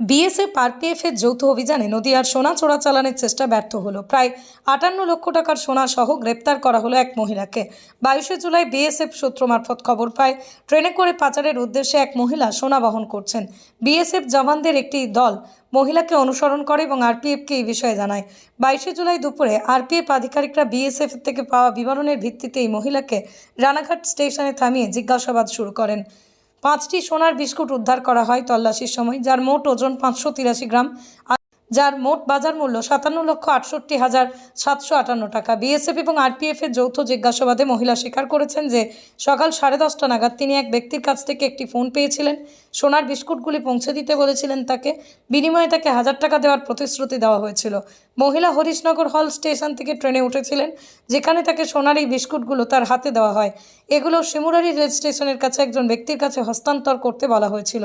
BSF RPF এর যৌথ অভিযানে নদিয়ার সোনা চোরা চোরাচালানের চেষ্টা ব্যর্থ হলো। প্রায় আটান্ন লক্ষ টাকার সোনা সহ গ্রেপ্তার করা হলো এক মহিলাকে। বাইশে জুলাই বিএসএফ সূত্র মারফত খবর পায়, ট্রেনে করে পাচারের উদ্দেশ্যে এক মহিলা সোনা বহন করছেন। বিএসএফ জওয়ানদের একটি দল মহিলাকে অনুসরণ করে এবং আরপিএফকে এই বিষয়ে জানায়। বাইশে জুলাই দুপুরে আরপিএফ আধিকারিকরা বিএসএফ থেকে পাওয়া বিবরণের ভিত্তিতে এই মহিলাকে রানাঘাট স্টেশনে থামিয়ে জিজ্ঞাসাবাদ শুরু করেন। পাঁচটি সোনার বিস্কুট উদ্ধার করা হয় তল্লাশির সময় যার মোট ওজন পাঁচশো তিরাশি গ্রাম। যার মোট বাজার মূল্য সাতান্ন লক্ষ আটষট্টি হাজার সাতশো আটান্ন টাকা। বিএসএফ এবং আরপিএফ এর যৌথ জিজ্ঞাসাবাদে মহিলা স্বীকার করেছেন যে, সকাল সাড়ে দশটা নাগাদ তিনি এক ব্যক্তির কাছ থেকে একটি ফোন পেয়েছিলেন। সোনার বিস্কুটগুলি পৌঁছে দিতে বলেছিলেন তাকে। বিনিময়ে তাকে হাজার টাকা দেওয়ার প্রতিশ্রুতি দেওয়া হয়েছিল। মহিলা হরিশনগর হল স্টেশন থেকে ট্রেনে উঠেছিলেন, যেখানে তাকে সোনার এই বিস্কুটগুলো তার হাতে দেওয়া হয়। এগুলো শিমুরারি রেল স্টেশনের কাছে একজন ব্যক্তির কাছে হস্তান্তর করতে বলা হয়েছিল।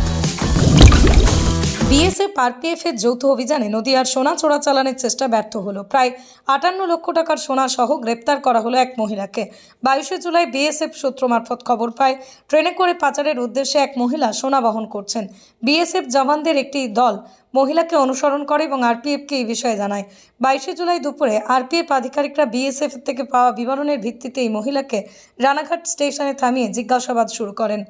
বিএসএফ আরপিএফ এর যৌথ অভিযানে নদিয়ার সোনা চোরাচালানের চেষ্টা ব্যর্থ হলো। প্রায় আটান্ন লক্ষ টাকার সোনা সহ গ্রেপ্তার করা হলো এক মহিলাকে। বাইশে জুলাই বিএসএফ সূত্র মারফত খবর পায়, ট্রেনে করে পাচারের উদ্দেশ্যে এক মহিলা সোনা বহন করছেন। বিএসএফ জওয়ানদের একটি দল মহিলাকে অনুসরণ করে এবং আরপিএফকে এই বিষয়ে জানায়। বাইশে জুলাই দুপুরে আরপিএফ আধিকারিকরা বিএসএফ থেকে পাওয়া বিবরণের ভিত্তিতে এই মহিলাকে রানাঘাট স্টেশনে থামিয়ে জিজ্ঞাসাবাদ শুরু করেন।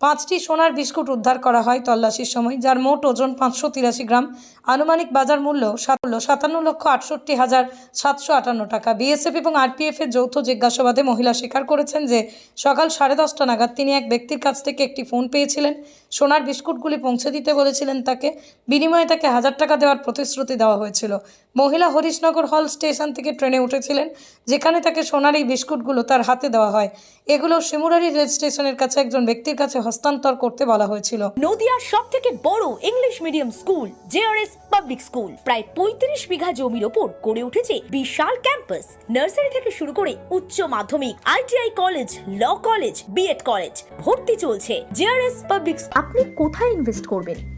পাঁচটি সোনার বিস্কুট উদ্ধার করা হয় তল্লাশির সময়, যার মোট ওজন পাঁচশো তিরাশি গ্রাম। আনুমানিক বাজার মূল্য সাত- মূল্য সাতান্ন লক্ষ আটষট্টি হাজার সাতশো আটান্ন টাকা। বিএসএফ এবং আরপিএফ এর যৌথ জিজ্ঞাসাবাদে মহিলা স্বীকার করেছেন যে, সকাল সাড়ে দশটা নাগাদ তিনি এক ব্যক্তির কাছ থেকে একটি ফোন পেয়েছিলেন। সোনার বিস্কুটগুলি পৌঁছে দিতে বলেছিলেন তাকে। বিনিময়ে তাকে হাজার টাকা দেওয়ার প্রতিশ্রুতি দেওয়া হয়েছিল। মহিলা হরিশনগর হল স্টেশন থেকে ট্রেনে উঠেছিলেন যেখানে তাকে সোনার এই বিস্কুটগুলো তার হাতে দেওয়া হয়। এগুলো শিমুরারি রেল স্টেশনের কাছে একজন ব্যক্তির কাছে হস্তান্তর করতে বলা হয়েছিল। নদিয়ার সব থেকে বড় English medium school JRS public school. প্রায় পঁয়ত্রিশ বিঘা জমির ওপর গড়ে উঠেছে বিশাল ক্যাম্পাস। নার্সারি থেকে শুরু করে উচ্চ মাধ্যমিক ITI college law college B Ed college ভর্তি চলছে জেআরএস পাবলিক আপনি কোথায় ইনভেস্ট করবেন?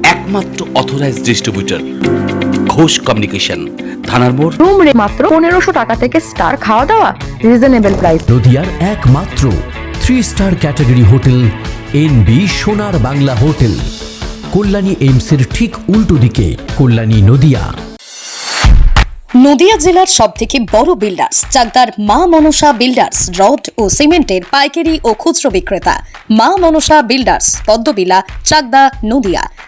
একমাত্র অথরাইজ ডিস্ট্রিবিউটর ঘোষ কমিউনিকেশন থানার মোড়। রুম রে মাত্র পনেরোশো টাকা থেকে স্টার খাওয়া দাওয়া রিজনেবল প্রাইস নদিয়ার একমাত্র three star category hotel N B Sonar Bangla hotel Kalyani এইমসের ঠিক উল্টো দিকে কল্যাণী নদিয়া। নদিয়া জেলার সব থেকে বড় বিল্ডার্স চাকদার মা মনসা বিল্ডার্স রড ও সিমেন্টের পাইকারি ও খুচরো বিক্রেতা। মা মনসা বিল্ডার্স পদ্মবিলা চাকদা নদিয়া।